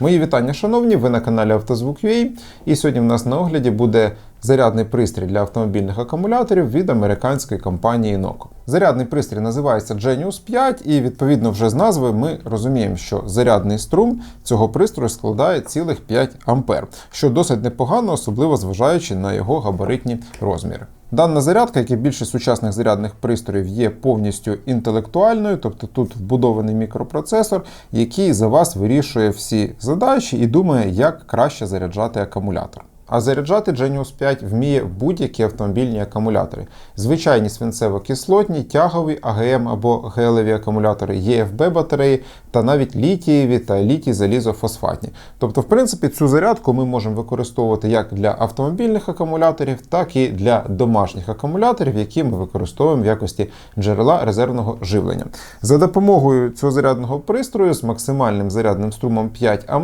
Мої вітання, шановні, ви на каналі Автозвук.ua і сьогодні в нас на огляді буде зарядний пристрій для автомобільних акумуляторів від американської компанії Noco. Зарядний пристрій називається Genius 5, і відповідно вже з назви ми розуміємо, що зарядний струм цього пристрою складає цілих 5 ампер, що досить непогано, особливо зважаючи на його габаритні розміри. Дана зарядка, як і більшість сучасних зарядних пристроїв, є повністю інтелектуальною, тобто тут вбудований мікропроцесор, який за вас вирішує всі задачі і думає, як краще заряджати акумулятор. А заряджати Genius 5 вміє будь-які автомобільні акумулятори. Звичайні свинцево-кислотні, тягові, АГМ або гелеві акумулятори, ЄФБ батареї та навіть літієві та літій залізофосфатні. Тобто, в принципі, цю зарядку ми можемо використовувати як для автомобільних акумуляторів, так і для домашніх акумуляторів, які ми використовуємо в якості джерела резервного живлення. За допомогою цього зарядного пристрою з максимальним зарядним струмом 5 А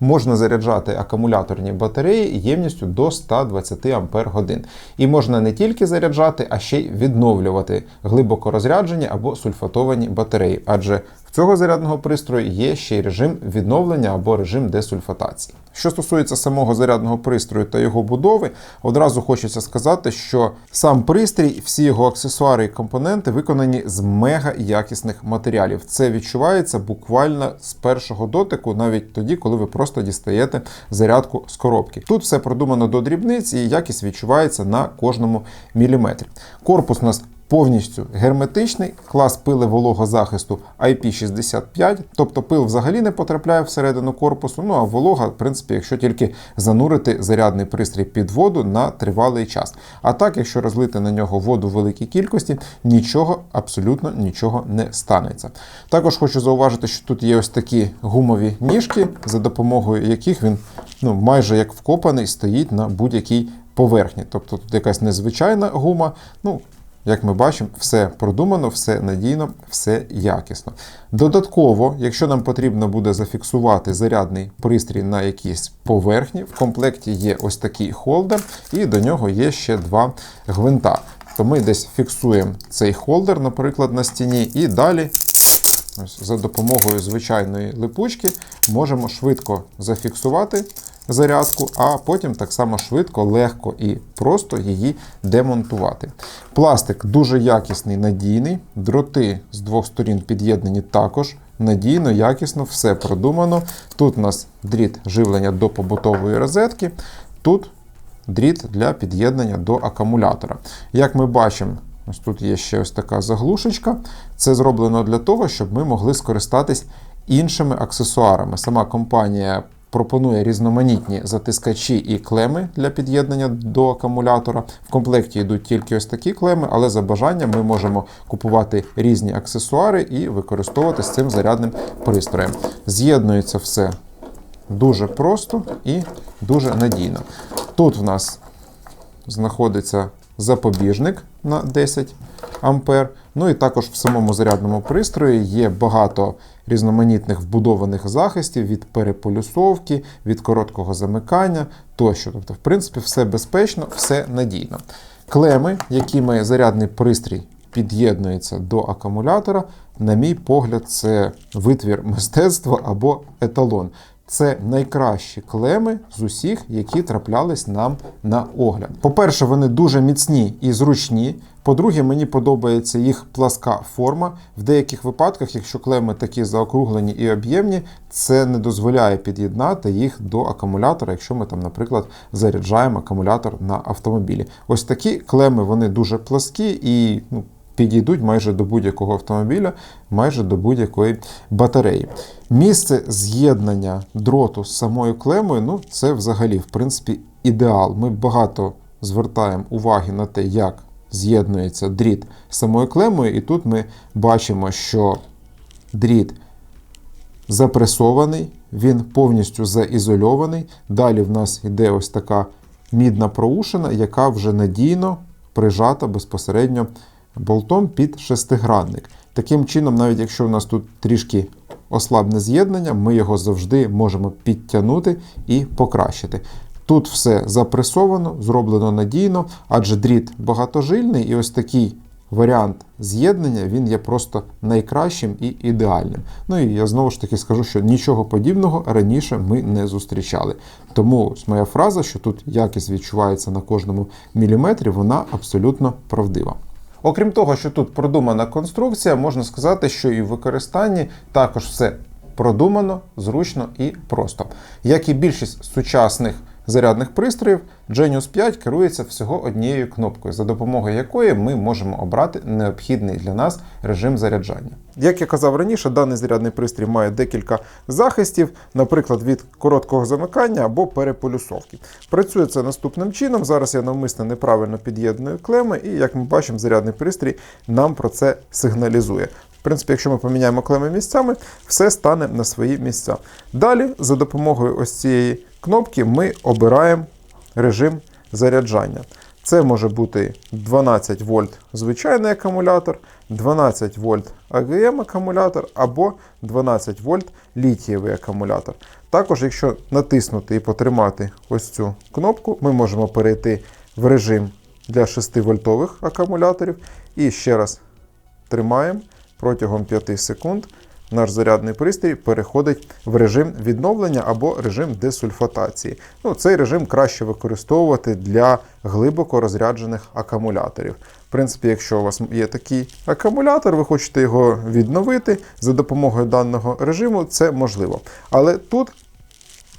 можна заряджати акумуляторні батареї ємністю до 120 Ампер годин. І можна не тільки заряджати, а ще й відновлювати глибоко розряджені або сульфатовані батареї, адже цього зарядного пристрою є ще й режим відновлення або режим десульфатації. Що стосується самого зарядного пристрою та його будови, одразу хочеться сказати, що сам пристрій, всі його аксесуари і компоненти виконані з мега якісних матеріалів. Це відчувається буквально з першого дотику, навіть тоді, коли ви просто дістаєте зарядку з коробки. Тут все продумано до дрібниць і якість відчувається на кожному міліметрі. Корпус у нас повністю герметичний, клас пили вологозахисту IP65, тобто пил взагалі не потрапляє всередину корпусу. Ну а волога, в принципі, якщо тільки занурити зарядний пристрій під воду на тривалий час. А так, якщо розлити на нього воду в великій кількості, нічого, абсолютно нічого не станеться. Також хочу зауважити, що тут є ось такі гумові ніжки, за допомогою яких він ну, майже як вкопаний стоїть на будь-якій поверхні. Тобто тут якась незвичайна гума. ну, як ми бачимо, все продумано, все надійно, все якісно. Додатково, якщо нам потрібно буде зафіксувати зарядний пристрій на якійсь поверхні, в комплекті є ось такий холдер, і до нього є ще два гвинта. То ми десь фіксуємо цей холдер, наприклад, на стіні, і далі. Ось, За допомогою звичайної липучки можемо швидко зафіксувати зарядку, а потім так само швидко, легко і просто її демонтувати. Пластик дуже якісний, надійний, дроти з двох сторін під'єднані також. Надійно, якісно, все продумано. Тут у нас дріт живлення до побутової розетки, тут дріт для під'єднання до акумулятора. Як ми бачимо, ось тут є ще ось така заглушечка. Це зроблено для того, щоб ми могли скористатись іншими аксесуарами. Сама компанія пропонує різноманітні затискачі і клеми для під'єднання до акумулятора. В комплекті йдуть тільки ось такі клеми, але за бажанням ми можемо купувати різні аксесуари і використовувати з цим зарядним пристроєм. З'єднується все дуже просто і дуже надійно. Тут в нас знаходиться запобіжник на 10 ампер. Ну і також в самому зарядному пристрої є багато різноманітних вбудованих захистів від переполюсовки, від короткого замикання тощо. Тобто, в принципі, все безпечно, все надійно. Клеми, якими зарядний пристрій під'єднується до акумулятора, на мій погляд, це витвір мистецтва або еталон. Це найкращі клеми з усіх, які траплялись нам на огляд. По-перше, вони дуже міцні і зручні. По-друге, мені подобається їх пласка форма. В деяких випадках, якщо клеми такі заокруглені і об'ємні, це не дозволяє під'єднати їх до акумулятора, якщо ми там, наприклад, заряджаємо акумулятор на автомобілі. Ось такі клеми вони дуже пласкі і ну, підійдуть майже до будь-якого автомобіля, майже до будь-якої батареї. Місце з'єднання дроту з самою клемою, ну це взагалі, в принципі, ідеал. Ми багато звертаємо уваги на те, як з'єднується дріт з самою клемою, і тут ми бачимо, що дріт запресований, він повністю заізольований. Далі в нас йде ось така мідна проушина, яка вже надійно прижата безпосередньо болтом під шестигранник. Таким чином, навіть якщо у нас тут трішки ослабне з'єднання, ми його завжди можемо підтягнути і покращити. Тут все запресовано, зроблено надійно, адже дріт багатожильний, і ось такий варіант з'єднання він є просто найкращим і ідеальним. Ну і я знову ж таки скажу, що нічого подібного раніше ми не зустрічали. Тому ось моя фраза, що тут якість відчувається на кожному міліметрі, вона абсолютно правдива. Окрім того, що тут продумана конструкція, можна сказати, що і в використанні також все продумано, зручно і просто. Як і більшість сучасних зарядних пристроїв, Genius 5 керується всього однією кнопкою, за допомогою якої ми можемо обрати необхідний для нас режим заряджання. Як я казав раніше, даний зарядний пристрій має декілька захистів, наприклад, від короткого замикання або переполюсовки. Працює це наступним чином. Зараз я навмисно неправильно під'єдную клеми, і як ми бачимо, зарядний пристрій нам про це сигналізує. В принципі, якщо ми поміняємо клеми місцями, все стане на свої місця. Далі, за допомогою ось цієї кнопки, ми обираємо режим заряджання. Це може бути 12 вольт звичайний акумулятор, 12 вольт АГМ акумулятор або 12 вольт літієвий акумулятор. Також, якщо натиснути і потримати ось цю кнопку, ми можемо перейти в режим для 6 вольтових акумуляторів. І ще раз тримаємо протягом 5 секунд. Наш зарядний пристрій переходить в режим відновлення або режим десульфатації. Ну, цей режим краще використовувати для глибоко розряджених акумуляторів. В принципі, якщо у вас є такий акумулятор, ви хочете його відновити за допомогою даного режиму, це можливо. Але тут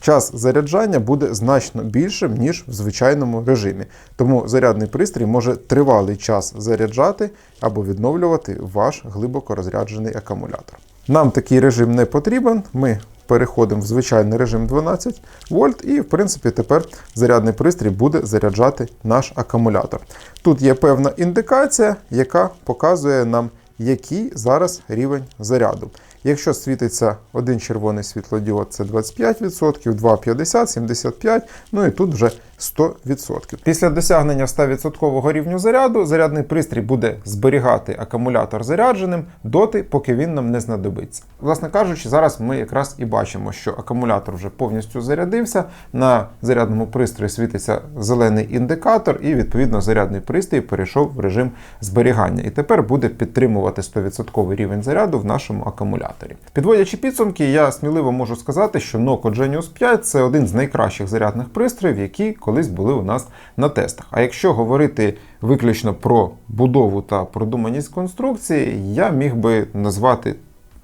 час заряджання буде значно більшим, ніж в звичайному режимі. Тому зарядний пристрій може тривалий час заряджати або відновлювати ваш глибоко розряджений акумулятор. Нам такий режим не потрібен. Ми переходимо в звичайний режим 12 вольт, і, в принципі, тепер зарядний пристрій буде заряджати наш акумулятор. Тут є певна індикація, яка показує нам, який зараз рівень заряду. Якщо світиться один червоний світлодіод, це 25%, 2 – 50, 75, ну і тут вже 100%. Після досягнення 100% рівню заряду зарядний пристрій буде зберігати акумулятор зарядженим доти, поки він нам не знадобиться. Власне кажучи, зараз ми якраз і бачимо, що акумулятор вже повністю зарядився. На зарядному пристрої світиться зелений індикатор, і відповідно зарядний пристрій перейшов в режим зберігання. І тепер буде підтримувати 100% рівень заряду в нашому акумуляторі. Підводячи підсумки, я сміливо можу сказати, що Noco Genius 5 це один з найкращих зарядних пристроїв, які колись були у нас на тестах. А якщо говорити виключно про будову та продуманість конструкції, я міг би назвати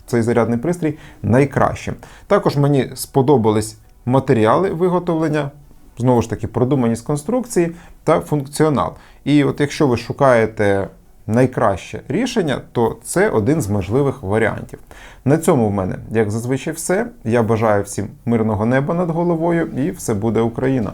цей зарядний пристрій найкращим. Також мені сподобались матеріали виготовлення. Знову ж таки, продуманість конструкції та функціонал. І от якщо ви шукаєте найкраще рішення, то це один з можливих варіантів. На цьому в мене, як зазвичай, все. Я бажаю всім мирного неба над головою і все буде Україна!